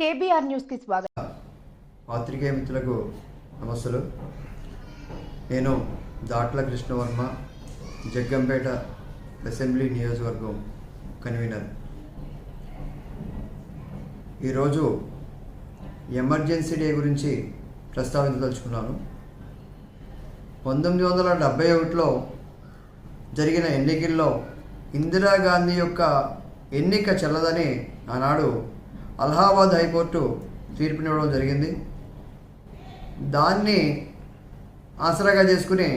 KBR న్యూస్కి స్వాగతం. పాత్రికేయ మిత్రులకు నమస్సులు. నేను దాట్ల కృష్ణవర్మ జగ్గంపేట అసెంబ్లీ నియోజకవర్గం కన్వీనర్. ఈరోజు ఎమర్జెన్సీ డే గురించి ప్రస్తావించదలుచుకున్నాను. పంతొమ్మిది వందల డెబ్బై ఒకటిలో జరిగిన ఎన్నికల్లో ఇందిరాగాంధీ యొక్క ఎన్నిక చెల్లదని ఆనాడు అలహాబాద్ హైకోర్టు తీర్పునివ్వడం జరిగింది. దాన్ని ఆసరాగా చేసుకుని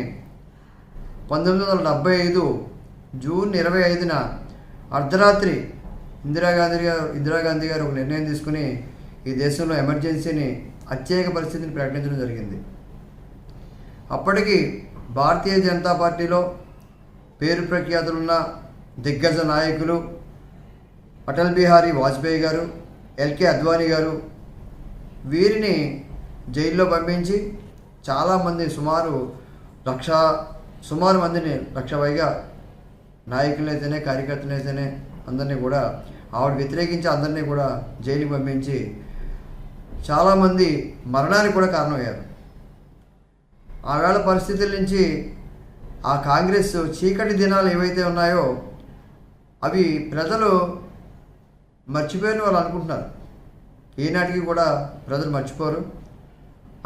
పంతొమ్మిది వందల డెబ్బై ఐదు జూన్ ఇరవై ఐదున అర్ధరాత్రి ఇందిరాగాంధీ గారు ఇందిరాగాంధీ గారు ఒక నిర్ణయం తీసుకుని ఈ దేశంలో ఎమర్జెన్సీని అత్యేక పరిస్థితిని ప్రకటించడం జరిగింది. అప్పటికి భారతీయ జనతా పార్టీలో పేరు ప్రఖ్యాతులున్న దిగ్గజ నాయకులు అటల్ బిహారీ వాజ్పేయి గారు ఎల్కే అద్వానీ గారు వీరిని జైల్లో పంపించి చాలామంది సుమారు లక్ష సుమారు మందిని లక్ష పైగా నాయకులైతేనే కార్యకర్తలైతేనే అందరినీ కూడా ఆవిడ వ్యతిరేకించి అందరినీ కూడా జైలుకి పంపించి చాలామంది మరణానికి కూడా కారణమయ్యారు. ఆవేళ పరిస్థితుల నుంచి ఆ కాంగ్రెస్ చీకటి దినాలు ఏవైతే ఉన్నాయో అవి ప్రజలు మర్చిపోయిన వాళ్ళు అనుకుంటున్నారు. ఈనాటికి కూడా ప్రజలు మర్చిపోరు.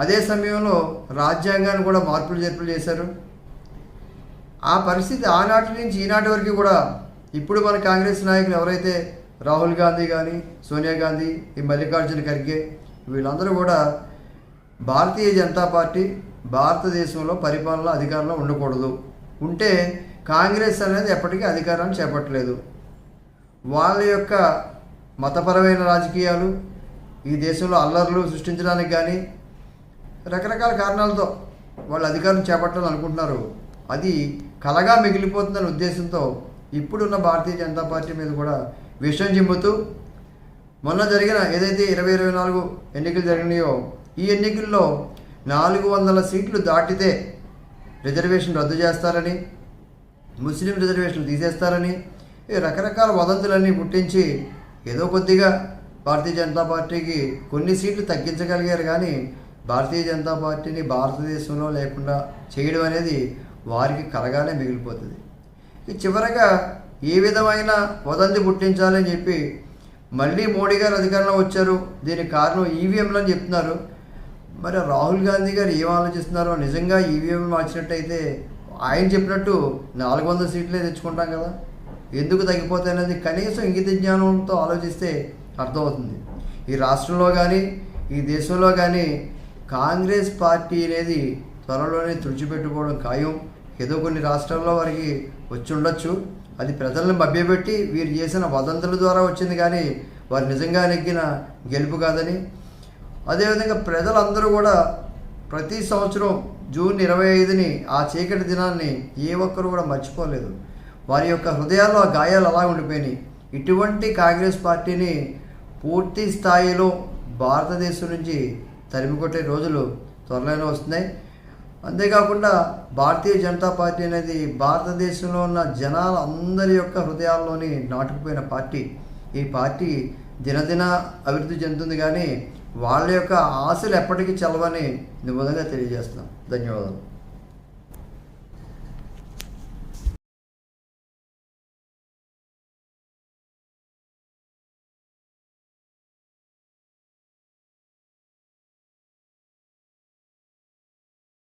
అదే సమయంలో రాజ్యాంగాన్ని కూడా మార్పులు చేర్పులు చేశారు. ఆ పరిస్థితి ఆనాటి నుంచి ఈనాటి వరకు కూడా ఇప్పుడు మన కాంగ్రెస్ నాయకులు ఎవరైతే రాహుల్ గాంధీ కానీ సోనియా గాంధీ ఈ మల్లికార్జున ఖర్గే వీళ్ళందరూ కూడా భారతీయ జనతా పార్టీ భారతదేశంలో పరిపాలన అధికారంలో ఉండకూడదు. ఉంటే కాంగ్రెస్ అనేది ఎప్పటికీ అధికారాన్ని చేపట్టలేదు. వాళ్ళ యొక్క మతపరమైన రాజకీయాలు ఈ దేశంలో అల్లర్లు సృష్టించడానికి కానీ రకరకాల కారణాలతో వాళ్ళు అధికారం చేపట్టాలని అనుకుంటున్నారు. అది కలగా మిగిలిపోతుందనే ఉద్దేశంతో ఇప్పుడున్న భారతీయ జనతా పార్టీ మీద కూడా విషయం చిమ్ముతూ మొన్న జరిగిన ఏదైతే ఇరవై ఇరవై నాలుగు ఎన్నికలు జరిగినాయో ఈ ఎన్నికల్లో నాలుగు వందల సీట్లు దాటితే రిజర్వేషన్ రద్దు చేస్తారని ముస్లిం రిజర్వేషన్లు తీసేస్తారని రకరకాల వదంతులన్నీ పుట్టించి ఏదో కొద్దిగా భారతీయ జనతా పార్టీకి కొన్ని సీట్లు తగ్గించగలిగారు కానీ భారతీయ జనతా పార్టీని భారతదేశంలో లేకుండా చేయడం అనేది వారికి కలగానే మిగిలిపోతుంది. ఈ చివరగా ఏ విధమైన వదంతి పుట్టించాలని చెప్పి మళ్ళీ మోడీ గారు అధికారంలో వచ్చారు. దీనికి కారణం ఈవీఎంలు అని చెప్తున్నారు. మరి రాహుల్ గాంధీ గారు ఏం ఆలోచిస్తున్నారో నిజంగా ఈవీఎం మార్చినట్టయితే ఆయన చెప్పినట్టు నాలుగు వందల సీట్లే తెచ్చుకుంటాం కదా. ఎందుకు తగ్గిపోతాయి అనేది కనీసం ఇంగిత జ్ఞానంతో ఆలోచిస్తే అర్థమవుతుంది. ఈ రాష్ట్రంలో కానీ ఈ దేశంలో కానీ కాంగ్రెస్ పార్టీ అనేది త్వరలోనే తుడిచిపెట్టుకోవడం ఖాయం. ఏదో కొన్ని రాష్ట్రాల్లో వారికి వచ్చి ఉండొచ్చు. అది ప్రజలను మభ్యపెట్టి వీరు చేసిన వదంతుల ద్వారా వచ్చింది కానీ వారు నిజంగా నెగ్గిన గెలుపు కాదని. అదేవిధంగా ప్రజలందరూ కూడా ప్రతి సంవత్సరం జూన్ ఇరవై ఐదుని ఆ చీకటి దినాన్ని ఏ ఒక్కరు కూడా మర్చిపోలేదు. వారి యొక్క హృదయాల్లో ఆ గాయాలు అలా ఉండిపోయినాయి. ఇటువంటి కాంగ్రెస్ పార్టీని పూర్తి స్థాయిలో భారతదేశం నుంచి తరిమికొట్టే రోజులు త్వరలోనే వస్తున్నాయి. అంతేకాకుండా భారతీయ జనతా పార్టీ అనేది భారతదేశంలో ఉన్న జనాల అందరి యొక్క హృదయాల్లోని నాటుకుపోయిన పార్టీ. ఈ పార్టీ దినదిన అభివృద్ధి చెందుతుంది కానీ వాళ్ళ యొక్క ఆశలు ఎప్పటికీ చల్లవని నిబంధనగా తెలియజేస్తున్నాం. ధన్యవాదాలు.